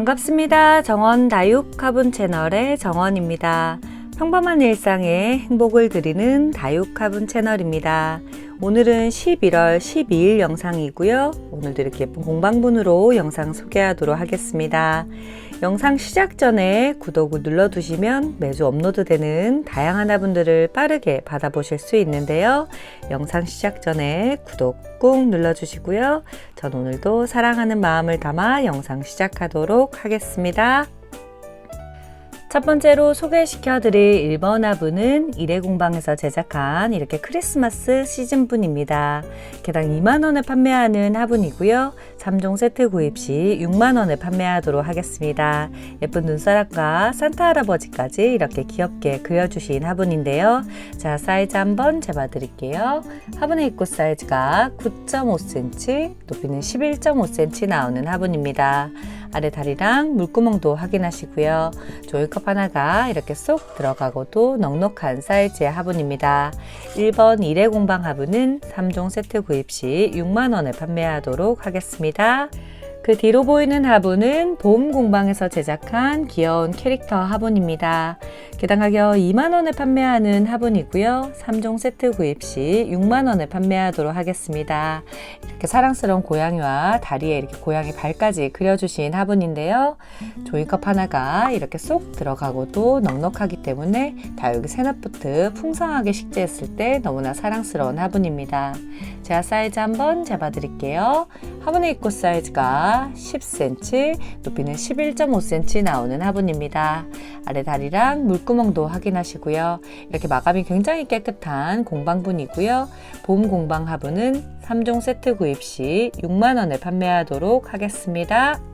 반갑습니다. 정원 다육 화분 채널의 정원입니다. 평범한 일상에 행복을 드리는 다육 화분 채널입니다. 오늘은 11월 12일 영상이고요. 오늘도 이렇게 예쁜 공방분으로 영상 소개하도록 하겠습니다. 영상 시작 전에 구독을 눌러두시면 매주 업로드되는 다양한 화분들을 빠르게 받아보실 수 있는데요. 영상 시작 전에 구독 꾹 눌러주시고요. 전 오늘도 사랑하는 마음을 담아 영상 시작하도록 하겠습니다. 첫 번째로 소개시켜 드릴 1번 화분은 일회공방에서 제작한 이렇게 크리스마스 시즌분입니다. 개당 2만원에 판매하는 화분이고요. 3종 세트 구입 시 6만원에 판매하도록 하겠습니다. 예쁜 눈사람과 산타 할아버지까지 이렇게 귀엽게 그려주신 화분인데요. 자, 사이즈 한번 재봐 드릴게요. 화분의 입구 사이즈가 9.5cm, 높이는 11.5cm 나오는 화분입니다. 아래 다리랑 물구멍도 확인하시고요. 조이컵 하나가 이렇게 쏙 들어가고도 넉넉한 사이즈의 화분입니다. 1번 일회 공방 화분은 3종 세트 구입 시 6만원에 판매하도록 하겠습니다. 그 뒤로 보이는 화분은 보험 공방에서 제작한 귀여운 캐릭터 화분입니다. 개당 가격 2만원에 판매하는 화분이고요. 3종 세트 구입 시 6만원에 판매하도록 하겠습니다. 이렇게 사랑스러운 고양이와 다리에 이렇게 고양이 발까지 그려주신 화분인데요. 조이컵 하나가 이렇게 쏙 들어가고도 넉넉하기 때문에 다육이 세넛부트 풍성하게 식재했을 때 너무나 사랑스러운 화분입니다. 제가 사이즈 한번 재봐드릴게요. 화분의 입구 사이즈가 10cm, 높이는 11.5cm 나오는 화분입니다. 아래 다리랑 물구멍도 확인하시고요. 이렇게 마감이 굉장히 깨끗한 공방분이고요. 봄 공방 화분은 3종 세트 구입 시 6만원에 판매하도록 하겠습니다.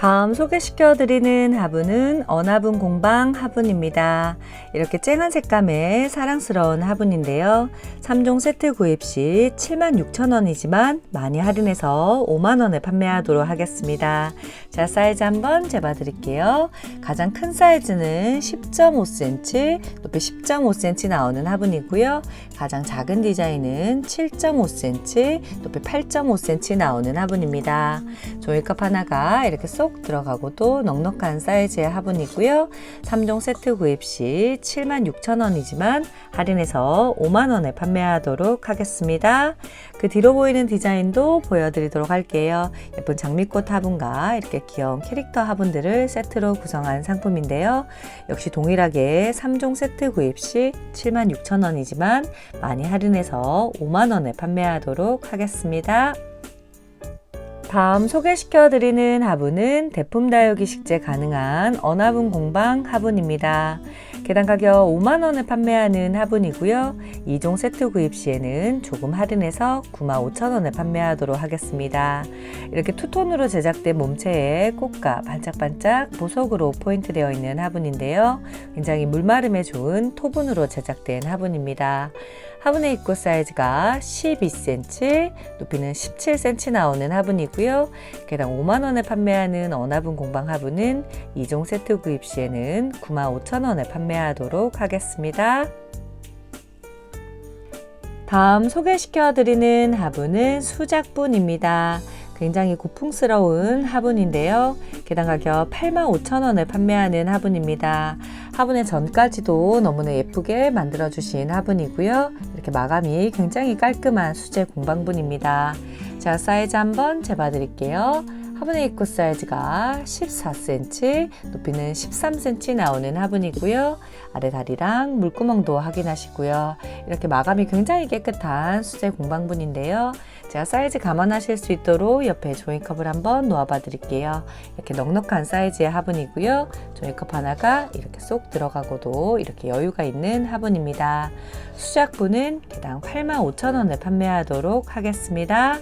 다음 소개시켜 드리는 화분은 언화분 공방 화분입니다. 이렇게 쨍한 색감의 사랑스러운 화분인데요. 3종 세트 구입 시 76,000원이지만 많이 할인해서 5만원에 판매하도록 하겠습니다. 자, 사이즈 한번 재봐 드릴게요. 가장 큰 사이즈는 10.5cm, 높이 10.5cm 나오는 화분이고요. 가장 작은 디자인은 7.5cm, 높이 8.5cm 나오는 화분입니다. 종이컵 하나가 이렇게 쏙 들어가고도 넉넉한 사이즈의 화분이고요. 3종 세트 구입 시 76,000원이지만 할인해서 5만원에 판매하도록 하겠습니다. 그 뒤로 보이는 디자인도 보여드리도록 할게요. 예쁜 장미꽃 화분과 이렇게 귀여운 캐릭터 화분들을 세트로 구성한 상품인데요. 역시 동일하게 3종 세트 구입 시 76,000원이지만 많이 할인해서 5만원에 판매하도록 하겠습니다. 다음 소개시켜드리는 화분은 대품 다육이 식재 가능한 언화분 공방 화분입니다. 개당 가격 5만원에 판매하는 화분이고요. 2종 세트 구입 시에는 조금 할인해서 9만 5천원에 판매하도록 하겠습니다. 이렇게 투톤으로 제작된 몸체에 꽃과 반짝반짝 보석으로 포인트 되어 있는 화분인데요. 굉장히 물마름에 좋은 토분으로 제작된 화분입니다. 화분의 입구 사이즈가 12cm, 높이는 17cm 나오는 화분이고요. 개당 5만원에 판매하는 언화분 공방 화분은 2종 세트 구입 시에는 9만 5천원에 판매하도록 하겠습니다. 다음 소개시켜 드리는 화분은 수작분입니다. 굉장히 고풍스러운 화분인데요. 개당 가격 85,000원에 판매하는 화분입니다. 화분의 전까지도 너무나 예쁘게 만들어 주신 화분이고요. 이렇게 마감이 굉장히 깔끔한 수제 공방분입니다. 자, 사이즈 한번 재봐 드릴게요. 화분의 입구 사이즈가 14cm, 높이는 13cm 나오는 화분이고요. 아래 다리랑 물구멍도 확인하시고요. 이렇게 마감이 굉장히 깨끗한 수제 공방분인데요. 제가 사이즈 감안하실 수 있도록 옆에 종이컵을 한번 놓아봐 드릴게요. 이렇게 넉넉한 사이즈의 화분이고요. 종이컵 하나가 이렇게 쏙 들어가고도 이렇게 여유가 있는 화분입니다. 수작분은 개당 85,000원에 판매하도록 하겠습니다.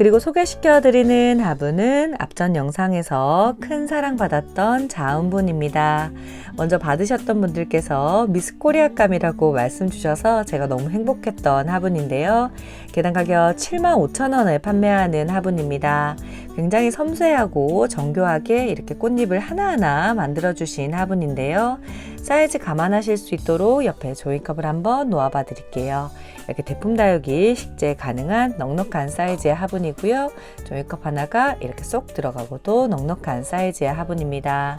그리고 소개시켜드리는 화분은 앞전 영상에서 큰 사랑받았던 자음분입니다. 먼저 받으셨던 분들께서 미스코리아감이라고 말씀 주셔서 제가 너무 행복했던 화분인데요. 개당 가격 75,000원에 판매하는 화분입니다. 굉장히 섬세하고 정교하게 이렇게 꽃잎을 하나하나 만들어 주신 화분인데요. 사이즈 감안하실 수 있도록 옆에 조이컵을 한번 놓아 봐 드릴게요. 이렇게 대품 다육이 식재 가능한 넉넉한 사이즈의 화분이고요. 종이컵 하나가 이렇게 쏙 들어가고도 넉넉한 사이즈의 화분입니다.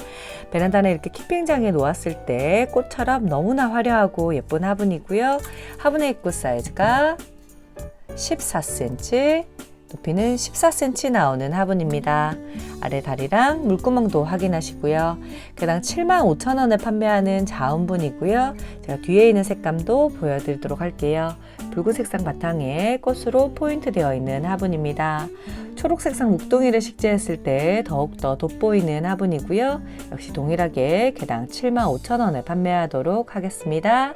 베란다는 이렇게 키핑장에 놓았을 때 꽃처럼 너무나 화려하고 예쁜 화분이고요. 화분의 입구 사이즈가 14cm, 높이는 14cm 나오는 화분입니다. 아래 다리랑 물구멍도 확인하시고요. 개당 75,000원에 판매하는 자원분이고요. 제가 뒤에 있는 색감도 보여드리도록 할게요. 붉은 색상 바탕에 꽃으로 포인트 되어 있는 화분입니다. 초록 색상 묵동이를 식재했을 때 더욱더 돋보이는 화분이고요. 역시 동일하게 개당 75,000원에 판매하도록 하겠습니다.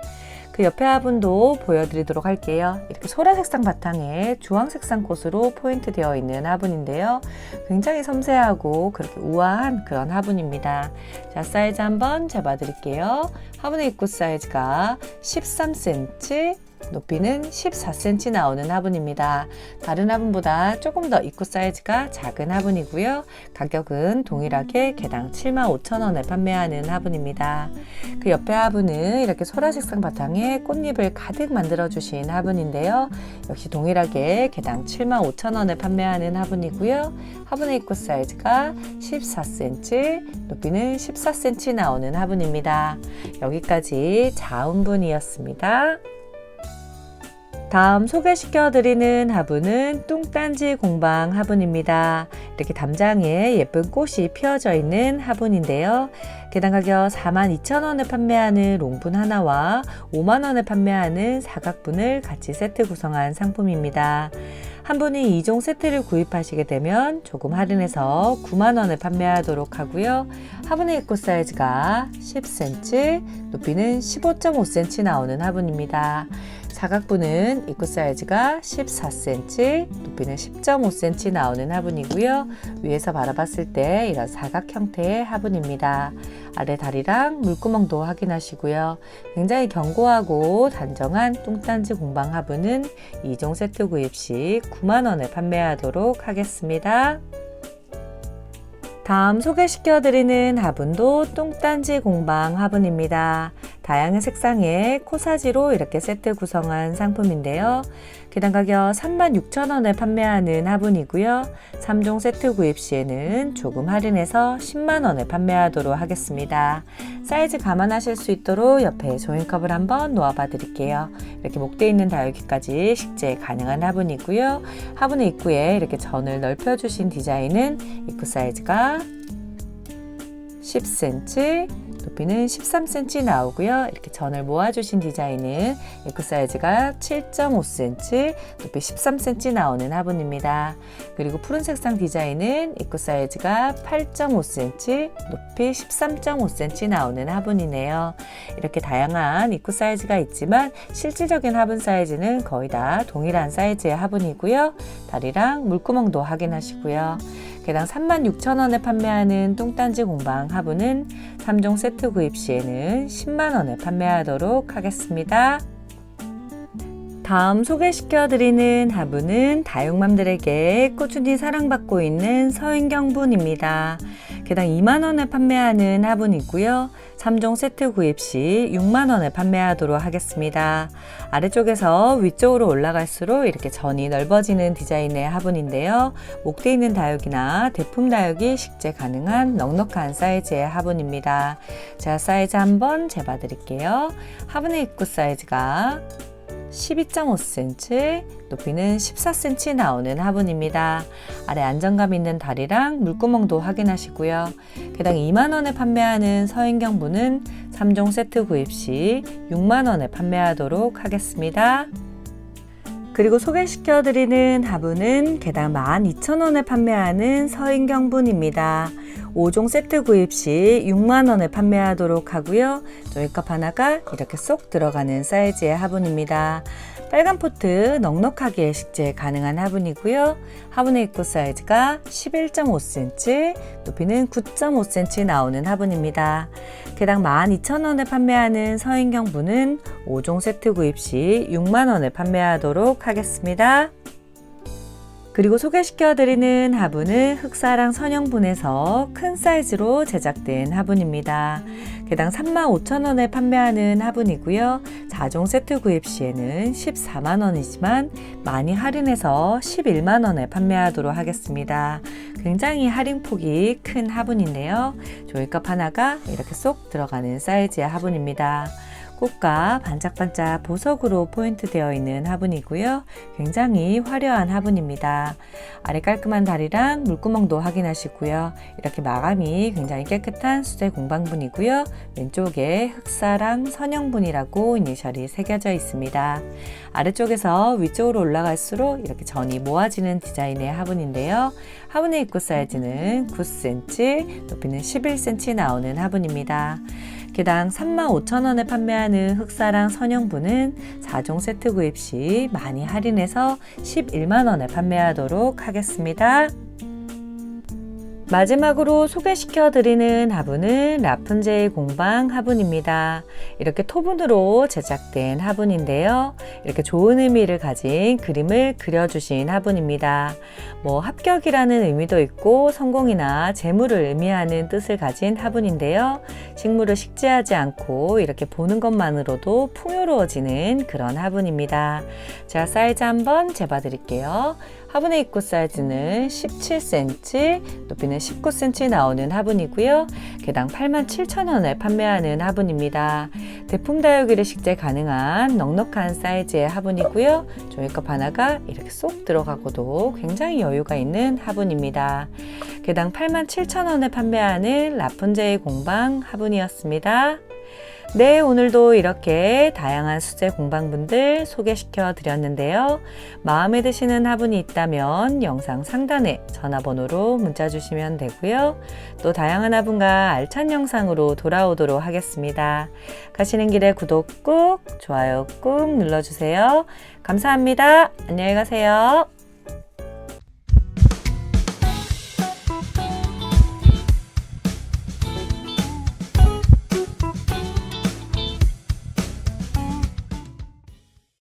그 옆에 화분도 보여드리도록 할게요. 이렇게 소라 색상 바탕에 주황 색상 꽃으로 포인트 되어 있는 화분인데요. 굉장히 섬세하고 그렇게 우아한 그런 화분입니다. 자, 사이즈 한번 재봐드릴게요. 화분의 입구 사이즈가 13cm, 높이는 14cm 나오는 화분입니다. 다른 화분보다 조금 더 입구 사이즈가 작은 화분이고요. 가격은 동일하게 개당 75,000원에 판매하는 화분입니다. 그 옆에 화분은 이렇게 소라 색상 바탕에 꽃잎을 가득 만들어 주신 화분인데요. 역시 동일하게 개당 75,000원에 판매하는 화분이고요. 화분의 입구 사이즈가 14cm, 높이는 14cm 나오는 화분입니다. 여기까지 자운분이었습니다. 다음 소개시켜 드리는 화분은 뚱딴지 공방 화분입니다. 이렇게 담장에 예쁜 꽃이 피어져 있는 화분인데요. 개당 가격 42,000원에 판매하는 롱분 하나와 5만원에 판매하는 사각분을 같이 세트 구성한 상품입니다. 한 분이 2종 세트를 구입하시게 되면 조금 할인해서 9만원에 판매하도록 하고요. 화분의 입구 사이즈가 10cm, 높이는 15.5cm 나오는 화분입니다. 사각분은 입구 사이즈가 14cm, 높이는 10.5cm 나오는 화분이고요. 위에서 바라봤을 때 이런 사각 형태의 화분입니다. 아래 다리랑 물구멍도 확인하시고요. 굉장히 견고하고 단정한 뚱딴지 공방 화분은 2종 세트 구입 시 9만원에 판매하도록 하겠습니다. 다음 소개시켜드리는 화분도 뚱딴지 공방 화분입니다. 다양한 색상의 코사지로 이렇게 세트 구성한 상품인데요. 개당 가격 36,000원에 판매하는 화분이고요. 3종 세트 구입 시에는 조금 할인해서 10만원에 판매하도록 하겠습니다. 사이즈 감안하실 수 있도록 옆에 조인컵을 한번 놓아봐 드릴게요. 이렇게 목대 있는 다육이까지 식재 가능한 화분이고요. 화분의 입구에 이렇게 전을 넓혀주신 디자인은 입구 사이즈가 10cm, 높이는 13cm 나오고요. 이렇게 전을 모아주신 디자인은 입구 사이즈가 7.5cm, 높이 13cm 나오는 화분입니다. 그리고 푸른 색상 디자인은 입구 사이즈가 8.5cm, 높이 13.5cm 나오는 화분이네요. 이렇게 다양한 입구 사이즈가 있지만 실질적인 화분 사이즈는 거의 다 동일한 사이즈의 화분이고요. 다리랑 물구멍도 확인하시고요. 개당 36,000원에 판매하는 뚱딴지 공방 화분은 3종 세트 구입 시에는 10만원에 판매하도록 하겠습니다. 다음 소개시켜드리는 화분은 다육맘들에게 꾸준히 사랑받고 있는 서인경분입니다. 개당 2만원에 판매하는 화분이고요. 3종 세트 구입 시 6만원에 판매하도록 하겠습니다. 아래쪽에서 위쪽으로 올라갈수록 이렇게 전이 넓어지는 디자인의 화분인데요. 목대 있는 다육이나 대품 다육이 식재 가능한 넉넉한 사이즈의 화분입니다. 자, 사이즈 한번 재봐 드릴게요. 화분의 입구 사이즈가 12.5cm, 높이는 14cm 나오는 화분입니다. 아래 안정감 있는 다리랑 물구멍도 확인하시고요. 개당 2만원에 판매하는 서인경분은 3종 세트 구입 시 6만원에 판매하도록 하겠습니다. 그리고 소개시켜드리는 화분은 개당 12,000원에 판매하는 서인경분입니다. 5종 세트 구입 시 6만원에 판매하도록 하고요. 종이컵 하나가 이렇게 쏙 들어가는 사이즈의 화분입니다. 빨간 포트 넉넉하게 식재 가능한 화분이고요. 화분의 입구 사이즈가 11.5cm, 높이는 9.5cm 나오는 화분입니다. 개당 12,000원에 판매하는 서인경분은 5종 세트 구입 시 6만원에 판매하도록 하겠습니다. 그리고 소개시켜 드리는 화분은 흑사랑 선형분에서 큰 사이즈로 제작된 화분입니다. 개당 35,000원에 판매하는 화분이고요. 4종 세트 구입 시에는 14만원이지만 많이 할인해서 11만원에 판매하도록 하겠습니다. 굉장히 할인폭이 큰 화분인데요. 종이컵 하나가 이렇게 쏙 들어가는 사이즈의 화분입니다. 꽃과 반짝반짝 보석으로 포인트 되어 있는 화분이고요. 굉장히 화려한 화분입니다. 아래 깔끔한 다리랑 물구멍도 확인하시고요. 이렇게 마감이 굉장히 깨끗한 수제 공방분이고요. 왼쪽에 흑사랑 선형분이라고 이니셜이 새겨져 있습니다. 아래쪽에서 위쪽으로 올라갈수록 이렇게 전이 모아지는 디자인의 화분인데요. 화분의 입구 사이즈는 9cm, 높이는 11cm 나오는 화분입니다. 개당 35,000원에 판매하는 흑사랑 선형분은 4종 세트 구입 시 많이 할인해서 11만원에 판매하도록 하겠습니다. 마지막으로 소개시켜 드리는 화분은 라푼젤 공방 화분입니다. 이렇게 토분으로 제작된 화분인데요. 이렇게 좋은 의미를 가진 그림을 그려주신 화분입니다. 뭐 합격이라는 의미도 있고 성공이나 재물을 의미하는 뜻을 가진 화분인데요. 식물을 식재하지 않고 이렇게 보는 것만으로도 풍요로워지는 그런 화분입니다. 제가 사이즈 한번 재봐 드릴게요. 화분의 입구 사이즈는 17cm, 높이는 19cm 나오는 화분이고요. 개당 87,000원에 판매하는 화분입니다. 대품 다육이를 식재 가능한 넉넉한 사이즈의 화분이고요. 종이컵 하나가 이렇게 쏙 들어가고도 굉장히 여유가 있는 화분입니다. 개당 87,000원에 판매하는 라푼젤 공방 화분이었습니다. 네, 오늘도 이렇게 다양한 수제 공방분들 소개시켜 드렸는데요. 마음에 드시는 화분이 있다면 영상 상단에 전화번호로 문자 주시면 되고요. 또 다양한 화분과 알찬 영상으로 돌아오도록 하겠습니다. 가시는 길에 구독 꾹, 좋아요 꾹 눌러주세요. 감사합니다. 안녕히 가세요.